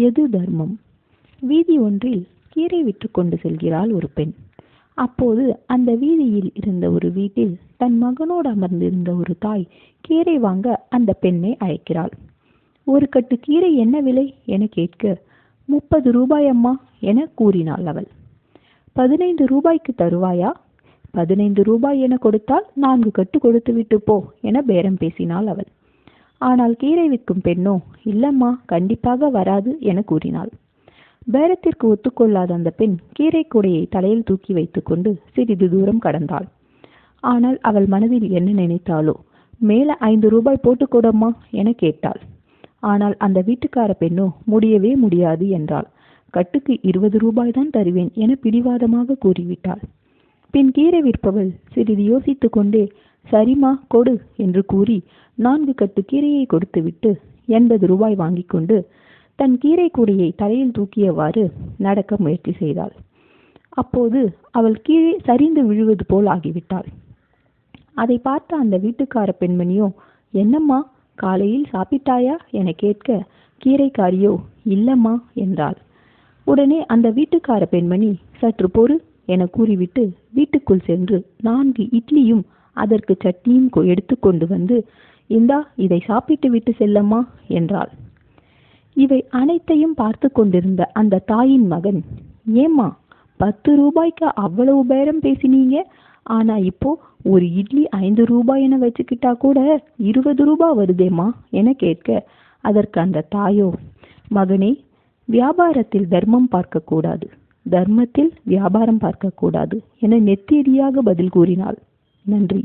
எது தர்மம்? வீதி ஒன்றில் கீரை விற்று கொண்டு செல்கிறாள் ஒரு பெண். அப்போது அந்த வீதியில் இருந்த ஒரு வீட்டில் தன் மகனோடு அமர்ந்திருந்த ஒரு தாய் கீரை வாங்க அந்த பெண்ணை அழைக்கிறாள். ஒரு கட்டு கீரை என்ன விலை? என கேட்க முப்பது ரூபாய் அம்மா என கூறினாள் அவள். பதினைந்து ரூபாய்க்கு தருவாயா? பதினைந்து ரூபாய் என கொடுத்தால் நான்கு கட்டு கொடுத்து விட்டு போ என பேரம் பேசினாள் அவள். ஆனால் கீரை விற்கும் பெண்ணோ இல்லம்மா கண்டிப்பாக வராது என கூறினாள். பேரத்திற்கு ஒத்துக்கொள்ளாத அந்த பெண் கீரை கூடையை தலையில் தூக்கி வைத்துக்கொண்டு சிறிது தூரம் கடந்தாள். ஆனால் அவள் மனதில் என்ன நினைத்தாளோ மேல ஐந்து ரூபாய் போட்டுக்கொடம்மா என கேட்டாள். ஆனால் அந்த வீட்டுக்கார பெண்ணோ முடியவே முடியாது என்றாள். கட்டுக்கு இருபது ரூபாய் தான் தருவேன் என பிடிவாதமாக கூறிவிட்டாள். பின் கீரை விற்பவள் சிறிது யோசித்து கொண்டே சரிம்மா கொடு என்று கூறி நான்கு கட்டு கீரையை கொடுத்துவிட்டு எண்பது ரூபாய் வாங்கிக் கொண்டு தன் கீரை கூடையை தலையில் தூக்கியவாறு நடக்க முயற்சி செய்தாள். அப்போது அவள் கீழே சரிந்து விழுவது போல் ஆகிவிட்டாள். அதை பார்த்த அந்த வீட்டுக்கார பெண்மணியோ என்னம்மா காலையில் சாப்பிட்டாயா? என கேட்க கீரைக்காரியோ இல்லம்மா என்றாள். உடனே அந்த வீட்டுக்கார பெண்மணி சற்று பொறு என கூறிவிட்டு வீட்டுக்குள் சென்று நான்கு இட்லியும் அதற்கு சட்னியும் எடுத்துக்கொண்டு வந்து இந்தா இதை சாப்பிட்டு விட்டு செல்லம்மா என்றாள். இவை அனைத்தையும் பார்த்து கொண்டிருந்த அந்த தாயின் மகன் ஏம்மா பத்து ரூபாய்க்கு அவ்வளவு பேரம் பேசினீங்க? ஆனா இப்போ ஒரு இட்லி ஐந்து ரூபாய் என வச்சுக்கிட்டா கூட இருபது ரூபாய் வருதேம்மா என கேட்க அதற்கு அந்த தாயோ? மகனே வியாபாரத்தில் தர்மம் பார்க்கக்கூடாது தர்மத்தில் வியாபாரம் பார்க்கக்கூடாது என நெத்தியடியாக பதில் கூறினாள். நன்றி